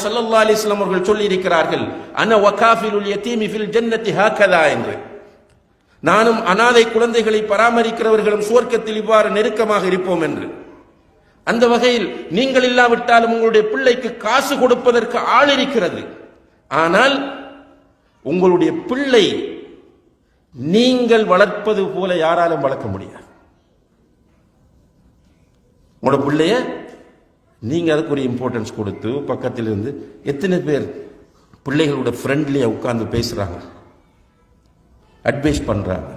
நாயகம் ஸல்லல்லாஹு அலைஹி அவர்கள் சொல்லி இருக்கிறார்கள் அன வகாஃபிலுல் யதீமி ஃபில் ஜன்னதி ஹாக்கதா என்று. நானும் அனாதை குழந்தைகளை பராமரிக்கிறவர்களும் சுவர்க்கத்தில் இவ்வாறு நெருக்கமாக இருப்போம் என்று. அந்த வகையில் நீங்கள் இல்லாவிட்டாலும் உங்களுடைய பிள்ளைக்கு காசு கொடுப்பதற்கு ஆள் இருக்கிறது. ஆனால் உங்களுடைய பிள்ளை நீங்கள் வளர்ப்பது போல யாராலும் வளர்க்க முடியாது. உங்களோட பிள்ளைய நீங்கள் அதுக்கு ஒரு இம்பார்ட்டன்ஸ் கொடுத்து பக்கத்தில் இருந்து எத்தனை பேர் பிள்ளைகளோட ஃப்ரெண்ட்லியாக உட்காந்து பேசுகிறாங்க அட்வைஸ் பண்ணுறாங்க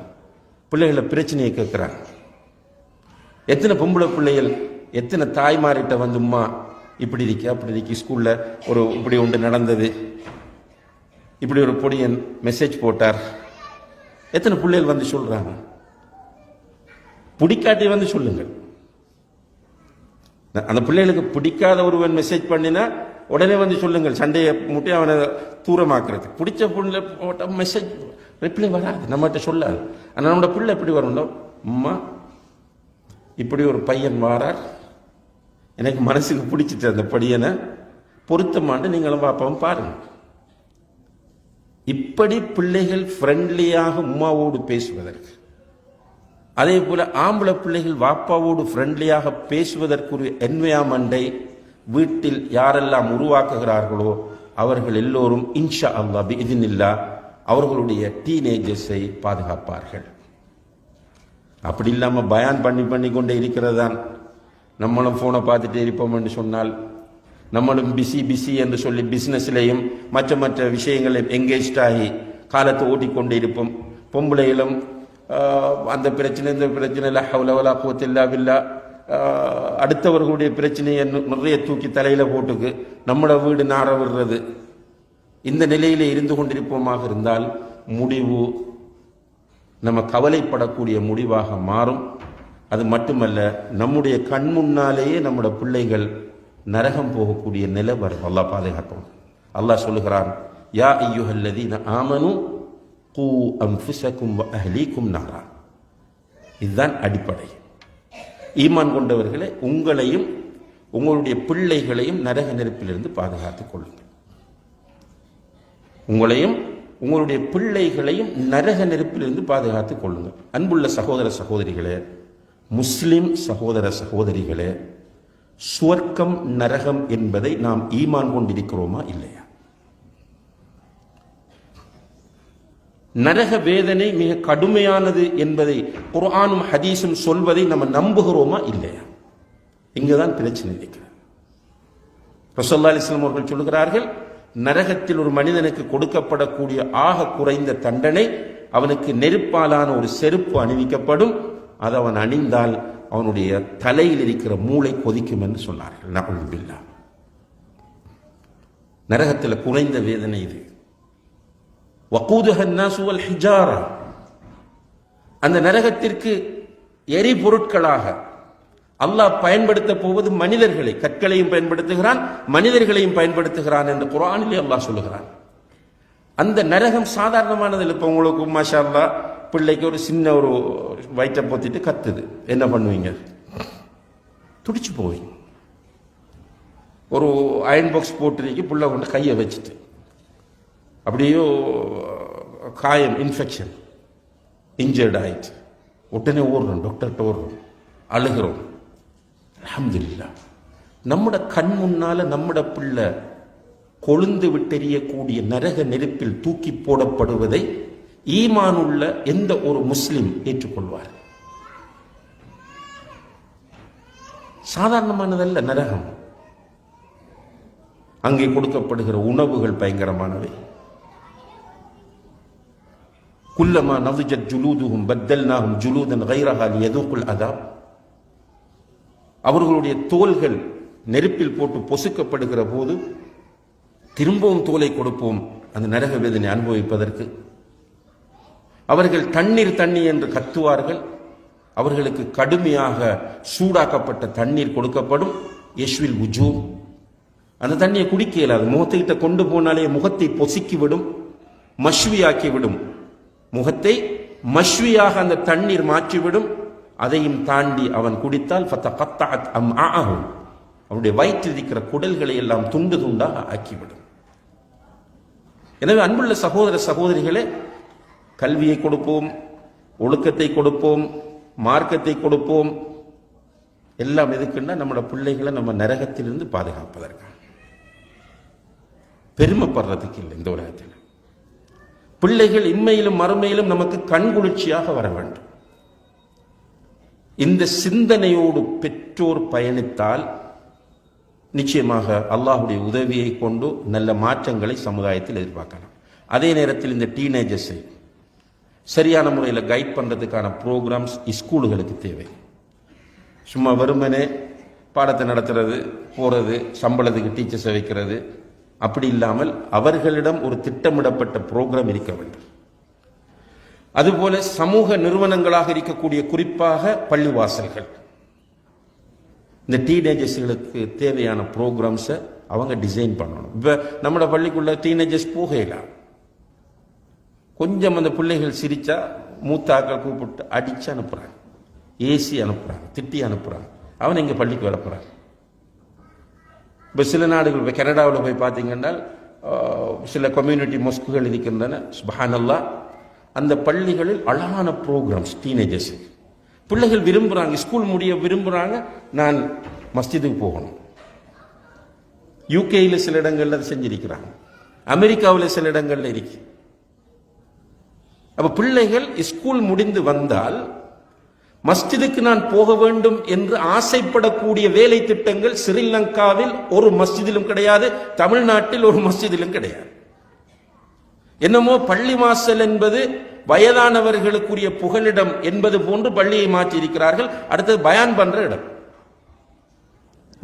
பிள்ளைகளை பிரச்சனையை கேட்குறாங்க எத்தனை பொம்பளை பிள்ளைகள் எத்தனை தாய்மார்கிட்ட வந்தும்மா இப்படி இருக்கு அப்படி இருக்கு ஸ்கூலில் ஒரு இப்படி ஒன்று நடந்தது. இப்படி ஒரு பொடியன் மெசேஜ் போட்டார். எத்தனை பிள்ளைகள் வந்து சொல்கிறாங்க பிடிக்காட்டி வந்து சொல்லுங்கள். அந்த பிள்ளைகளுக்கு பிடிக்காத ஒருவன் மெசேஜ் பண்ணினா உடனே வந்து சொல்லுங்கள். சண்டையை முட்டி அவனை தூரமாக்குறது பிடிச்ச பிள்ளை போட்ட மெசேஜ் ரிப்ளை வராது. நம்மகிட்ட சொல்லாது. ஆனால் நம்மளோட பிள்ளை எப்படி வரும்ல அம்மா இப்படி ஒரு பையன் வாரார். எனக்கு மனசுக்கு பிடிச்சிட்டு அந்த பையனை பொருத்தமாண்டு நீங்களும் பாப்பாவும் பாருங்கள் இப்படி பிள்ளைகள் ஃப்ரெண்ட்லியாக உமாவோடு பேசுவதற்கு அதே போல ஆம்பளை பிள்ளைகள் வாப்பாவோடு ஃப்ரெண்ட்லியாக பேசுவதற்குரிய ஒரு வீட்டில் யாரெல்லாம் உருவாக்குகிறார்களோ அவர்கள் எல்லோரும் இன்ஷா அல்லா பிஇதினில்லா அவர்களுடைய டீனேஜர்ஸை பாதுகாப்பார்கள். அப்படி இல்லாமல் பயான் பண்ணி பண்ணி கொண்டே இருக்கிறது தான் நம்மளும் ஃபோனை பார்த்துட்டே இருப்போம் என்று சொன்னால் நம்மளும் பிஸி பிஸி என்று சொல்லி பிஸ்னஸ்லேயும் மற்ற மற்ற விஷயங்களையும் எங்கேஜ் ஆகி காலத்தை ஓட்டிக்கொண்டே இருப்போம். பொம்பளைகளும் அந்த பிரச்சனை இந்த பிரச்சனை இல்லை ஹவுலவலா கோத்தில்லா பில்லா. அடுத்தவர்களுடைய பிரச்சனையை நிறைய தூக்கி தலையில போட்டுக்கு நம்மளோட வீடு நார விடுறது. இந்த நிலையில் இருந்து கொண்டிருப்போமாக இருந்தால் முடிவு நம்ம கவலைப்படக்கூடிய முடிவாக மாறும். அது மட்டுமல்ல நம்முடைய கண் முன்னாலேயே நம்முடைய பிள்ளைகள் நரகம் போகக்கூடிய நிலை வரும். அல்லாஹ் பாதுகாக்கும் அல்லாஹ் சொல்லுகிறான் யா ஐயுஹல்லதீன ஆமனும் கூ அன்ஃபுஸக்கும் வ அஹ்லீக்கும் நாரா இதுதான் அடிப்படை. ஈமான் கொண்டவர்களை உங்களையும் உங்களுடைய பிள்ளைகளையும் நரக நெருப்பிலிருந்து பாதுகாத்துக் கொள்ளுங்கள். உங்களையும் உங்களுடைய பிள்ளைகளையும் நரக நெருப்பிலிருந்து பாதுகாத்துக் கொள்ளுங்கள். அன்புள்ள சகோதர சகோதரிகளே முஸ்லிம் சகோதர சகோதரிகளே சுவர்க்கம் நரகம் என்பதை நாம் ஈமான் கொண்டிருக்கிறோமா இல்லையா? நரக வேதனை மிக கடுமையானது என்பதை குர்ஆனும் ஹதீஸும் சொல்வதை நம்ம நம்புகிறோமா இல்லையா? இங்குதான் பிரச்சனை இருக்கிறது. ரசோல்லா அலிஸ்லாம் அவர்கள் சொல்லுகிறார்கள் நரகத்தில் ஒரு மனிதனுக்கு கொடுக்கப்படக்கூடிய ஆக குறைந்த தண்டனை அவனுக்கு நெருப்பாலான ஒரு செருப்பு அணிவிக்கப்படும். அது அவன் அணிந்தால் அவனுடைய தலையில் இருக்கிற மூளை கொதிக்கும் என்று சொன்னார்கள். நகுல்பில்லா நரகத்தில் குறைந்த வேதனை இது. வக்கூதுஹன் ஹிஜாரா அந்த நரகத்திற்கு எரிபொருட்களாக அல்லாஹ் பயன்படுத்த போவது மனிதர்களை கற்களையும் பயன்படுத்துகிறான் மனிதர்களையும் பயன்படுத்துகிறான் என்று குரானிலே அல்லாஹ் சொல்லுகிறான். அந்த நரகம் சாதாரணமானது இல்லை இப்போ உங்களுக்கு மாஷா பிள்ளைக்கு ஒரு சின்ன ஒரு வயிற்றை போத்திட்டு கத்துது. என்ன பண்ணுவீங்க? துடிச்சு போவீங்க. ஒரு அயன் பாக்ஸ் போட்டுருக்கு பிள்ளை கொண்டு கையை வச்சுட்டு. அப்படியோ காயம் இன்ஃபெக்ஷன் இன்ஜர்ட் ஆயிடுச்சு உடனே ஓடுறோம் டாக்டர்கிட்ட ஓடுறோம் அழுகிறோம். அல்ஹம்துலில்லாஹ் நம்மட கண் முன்னால் நம்மட பிள்ளை கொழுந்து விட்டெறியக்கூடிய நரக நெருப்பில் தூக்கி போடப்படுவதை ஈமானுள்ள எந்த ஒரு முஸ்லிம் ஏற்றுக்கொள்வார்? சாதாரணமானதல்ல நரகம். அங்கே கொடுக்கப்படுகிற உணவுகள் பயங்கரமானவை. குல்லமா நவுஜத் ஜுலூதுகும் பத்தல் நாகும் ஜுலூதன் கைரஹா லியதூக்குல் அதாப். அவர்களுடைய தோள்கள் நெருப்பில் போட்டு பொசுக்கப்படுகிற போது திரும்பவும் தோலை கொடுப்போம் அந்த நரக வேதனை அனுபவிப்பதற்கு. அவர்கள் தண்ணீர் தண்ணி என்று கத்துவார்கள். அவர்களுக்கு கடுமையாக சூடாக்கப்பட்ட தண்ணீர் கொடுக்கப்படும். யஷ்வில் உஜூ அந்த தண்ணியை குடிக்க இயலாது முகத்துக்கிட்ட கொண்டு போனாலே முகத்தை பொசுக்கி விடும் மஷ்வியாக்கி விடும். முகத்தை மஷ்வியாக அந்த தண்ணீர் மாற்றிவிடும். அதையும் தாண்டி அவன் குடித்தால் ஃபத்தகத்தஅத் அவனுடைய வயிற்றில் இருக்கிற குடல்களை எல்லாம் துண்டு துண்டாக ஆக்கிவிடும். எனவே அன்புள்ள சகோதர சகோதரிகளே கல்வியை கொடுப்போம் ஒழுக்கத்தை கொடுப்போம் மார்க்கத்தை கொடுப்போம். எல்லாம் எதுக்குன்னா நம்மளோட பிள்ளைகளை நம்ம நரகத்திலிருந்து பாதுகாப்பதற்காக. பெருமைப்படுறதுக்கு இல்லை இந்த உலகத்தில். பிள்ளைகள் இம்மையிலும் மறுமையிலும் நமக்கு கண்குளிர்ச்சியாக வர வேண்டும். இந்த சிந்தனையோடு பெற்றோர் பயணித்தால் நிச்சயமாக அல்லாஹுடைய உதவியை கொண்டு நல்ல மாற்றங்களை சமுதாயத்தில் எதிர்பார்க்கலாம். அதே நேரத்தில் இந்த டீனேஜர்ஸை சரியான முறையில் கைட் பண்ணுறதுக்கான ப்ரோக்ராம்ஸ் ஸ்கூலுகளுக்கு தேவை. சும்மா வெறுமனே பாடத்தை நடத்துறது போகிறது சம்பளத்துக்கு டீச்சர்ஸை வைக்கிறது அப்படி இல்லாமல் அவர்களிடம் ஒரு திட்டமிடப்பட்ட ப்ரோக்ராம் இருக்க வேண்டும். அதுபோல சமூக நிறுவனங்களாக இருக்கக்கூடிய குறிப்பாக பள்ளிவாசல்கள். இந்த டீனேஜர்ஸ்களுக்கு தேவையான ப்ரோக்ராம்ஸை அவங்க டிசைன் பண்ணணும். இப்போ நம்மளோட பள்ளிக்குள்ள டீனேஜர்ஸ் போகலாம் கொஞ்சம் அந்த பிள்ளைகள் சிரிச்சா மூத்தாக்கள் கூப்பிட்டு அடித்து அனுப்புகிறாங்க ஏசி அனுப்புகிறாங்க திட்டி அனுப்புகிறாங்க அவன் இங்கே பள்ளிக்கு வரப்போகிறான் இப்போ சில நாடுகள் இப்போ கனடாவில் போய் பார்த்தீங்கன்னா சில கம்யூனிட்டி மொஸ்குகள் இருக்கின்றன. சுபஹானல்லா. அந்த பள்ளிகளில் அழகான ப்ரோக்ராம்ஸ் டீனேஜர்ஸ் பிள்ளைகள் விரும்புகிறாங்க ஸ்கூல் முடிய விரும்புகிறாங்க நான் மஸ்ஜிதுக்கு போகணும். யூகேயில் சில இடங்களில் செஞ்சிருக்கிறாங்க. அமெரிக்காவில் சில இடங்களில் இருக்கு. அப்போ பிள்ளைகள் ஸ்கூல் முடிந்து வந்தால் மஸ்ஜிதுக்கு நான் போக வேண்டும் என்று ஆசைப்படக்கூடிய வேலை திட்டங்கள் ஸ்ரீலங்காவில் ஒரு மஸ்ஜிதிலும் கிடையாது தமிழ்நாட்டில் ஒரு மஸ்ஜிதிலும் கிடையாது. என்னமோ பள்ளி வாசல் என்பது வயதானவர்களுக்குரிய புகலிடம் என்பது போன்று பள்ளியை மாற்றி இருக்கிறார்கள் அடுத்தது பயான் பண்ற இடம்.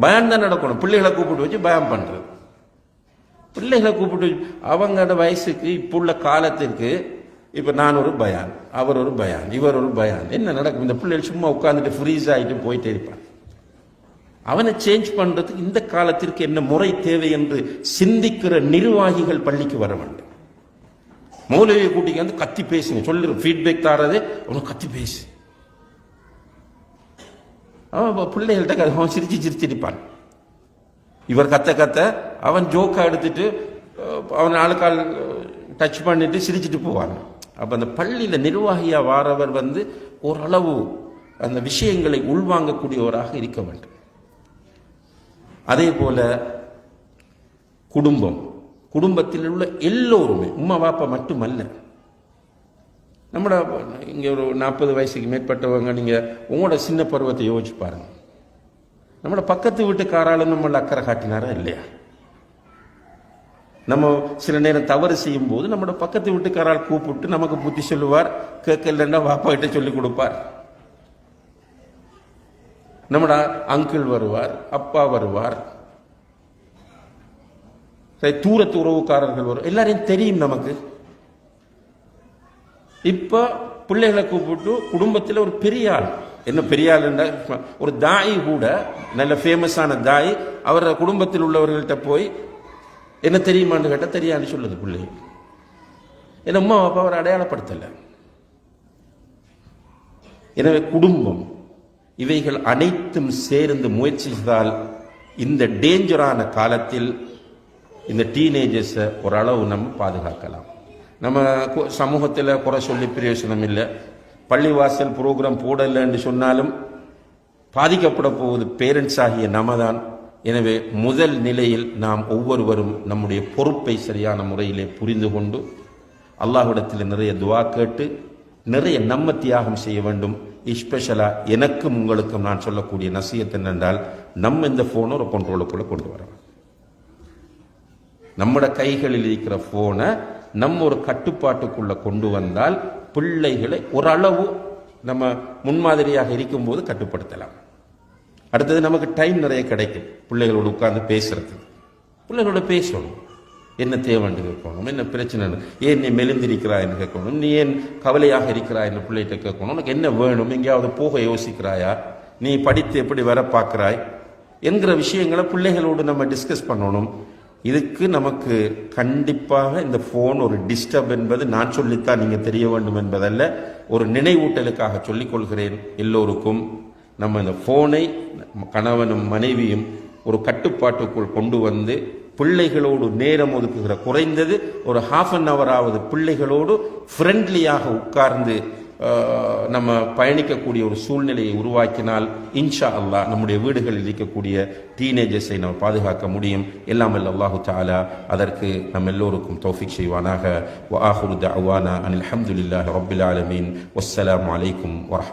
பயான் தான் நடக்கணும். பிள்ளைகளை கூப்பிட்டு வச்சு பயான் பண்றது. பிள்ளைகளை கூப்பிட்டு அவங்களோட வயசுக்கு இப்போ உள்ள காலத்திற்கு இப்போ நான் ஒரு பயான் அவர் ஒரு பயான் இவர் ஒரு பயான். என்ன நடக்கும்? இந்த பிள்ளைகள் சும்மா உட்காந்துட்டு ஃப்ரீஸ் ஆகிட்டு போயிட்டே இருப்பான் அவனை சேஞ்ச் பண்ணுறதுக்கு இந்த காலத்திற்கு என்ன முறை தேவை என்று சிந்திக்கிற நிர்வாகிகள் பள்ளிக்கு வர வேண்டும். மௌலவியை கூட்டிக்கு வந்து கத்தி பேசுங்க. சொல்லு ஃபீட்பேக் தாரது அவனை கத்தி பேசு. அவன் பிள்ளைகள்கிட்ட அவன் சிரிச்சு சிரிச்சிருப்பான் இவர் கத்த கத்த அவன் ஜோக்கா எடுத்துட்டு அவன் ஆளுக்கால் டச் பண்ணிட்டு சிரிச்சிட்டு போவான். அப்போ அந்த பள்ளியில் நிர்வாகியா வாரவர் வந்து ஓரளவு அந்த விஷயங்களை உள்வாங்கக்கூடியவராக இருக்க வேண்டும். அதே போல குடும்பம். குடும்பத்தில் உள்ள எல்லோருமே உம்மா பாப்பா மட்டுமல்ல. நம்மட இங்கே ஒரு நாற்பது வயசுக்கு மேற்பட்டவங்க நீங்கள் உங்களோட சின்ன பருவத்தை யோசிச்சு பாருங்கள் நம்மளோட பக்கத்து வீட்டுக்காராலும் நம்மள அக்கறை காட்டினாரா இல்லையா? நம்ம சில நேரம் தவறு செய்யும் போது நம்மளோட பக்கத்து வீட்டுக்காரால் கூப்பிட்டு நமக்கு புத்தி சொல்லுவார் கேட்கலன்னா வாப்பா கிட்ட சொல்லி கொடுப்பார். நம்மட அங்கிள் வருவார் அப்பா வருவார். தூரத்து உறவுக்காரர்கள் வரும் எல்லாரையும் தெரியும் நமக்கு. இப்ப பிள்ளைகளை கூப்பிட்டு குடும்பத்தில் ஒரு பெரிய ஆள். என்ன பெரிய ஆள் ஒரு தாய் கூட நல்ல ஃபேமஸான தாய் அவரோட குடும்பத்தில் உள்ளவர்கள்ட்ட போய் என்ன தெரியுமான்னு கேட்டால் தெரியான்னு சொல்லுது பிள்ளை. என் அம்மா அப்பா அவரை அடையாளப்படுத்தலை. எனவே குடும்பம் இவைகள் அனைத்தும் சேர்ந்து முயற்சி செய்தால் இந்த டேஞ்சரான காலத்தில் இந்த டீனேஜர்ஸை ஓரளவு நம்ம பாதுகாக்கலாம். நம்ம கு- சமூகத்தில் குறை சொல்லி பிரயோசனம் இல்லை. பள்ளிவாசல் ப்ரோக்ராம் போடலைன்னு சொன்னாலும் பாதிக்கப்பட போவது பேரண்ட்ஸ் ஆகிய நம்ம தான் எனவே முதல் நிலையில் நாம் ஒவ்வொருவரும் நம்முடைய பொறுப்பை சரியான முறையிலே புரிந்து கொண்டு அல்லாஹ்விடத்தில் நிறைய துவா கேட்டு நிறைய நம்ம தியாகம் செய்ய வேண்டும். எஸ்பெஷலாக எனக்கும் உங்களுக்கும் நான் சொல்லக்கூடிய நசியத் என்னென்றால் நம்ம இந்த ஃபோனை ஒரு கண்ட்ரோலுக்குள்ளே கொண்டு வரலாம் நம்மட கைகளில் இருக்கிற ஃபோனை நம்ம ஒரு கட்டுப்பாட்டுக்குள்ளே கொண்டு வந்தால் பிள்ளைகளை ஓரளவு நம்ம முன்மாதிரியாக இருக்கும்போது கட்டுப்படுத்தலாம். அடுத்தது நமக்கு டைம் நிறைய கிடைக்கும். பிள்ளைகளோடு உட்காந்து பேசுறது. பிள்ளைகளோட பேசணும். என்ன தேவைன்னு கேட்கணும். என்ன பிரச்சனை ஏன் நீ மெலிந்திருக்கிறாய்ன்னு கேட்கணும். நீ ஏன் கவலையாக இருக்கிறாய்ன்னு பிள்ளைகிட்ட கேட்கணும். உனக்கு என்ன வேணும்? எங்கேயாவது போக யோசிக்கிறாயா? நீ படித்து எப்படி வர பார்க்குறாய்? என்கிற விஷயங்களை பிள்ளைகளோடு நம்ம டிஸ்கஸ் பண்ணணும். இதுக்கு நமக்கு கண்டிப்பாக இந்த ஃபோன் ஒரு டிஸ்டர்ப் என்பது நான் சொல்லித்தான் நீங்கள் தெரிய வேண்டும் என்பதல்ல. ஒரு நினைவூட்டலுக்காக சொல்லிக் கொள்கிறேன் எல்லோருக்கும். நம்ம இந்த ஃபோனை கணவனும் மனைவியும் ஒரு கட்டுப்பாட்டுக்குள் கொண்டு வந்து பிள்ளைகளோடு நேரம் ஒதுக்குகிற குறைந்தது ஒரு ஹாஃப் அன் ஹவராவது பிள்ளைகளோடு ஃப்ரெண்ட்லியாக உட்கார்ந்து நம்ம பயணிக்கக்கூடிய ஒரு சூழ்நிலையை உருவாக்கினால் இன்ஷா அல்லா நம்முடைய வீடுகளில் இருக்கக்கூடிய டீனேஜர்ஸை நம்ம பாதுகாக்க முடியும். எல்லாம் அல்லாஹு தாலா அதற்கு நம் எல்லோருக்கும் தௌஃபிக் செய்வானாக. வ அவானா அனில் ஹம்துலில்லாஹி ரபுல் ஆலமீன். வஸ்ஸலாம் அலைக்கும் வரஹ்மத்துல்லாஹி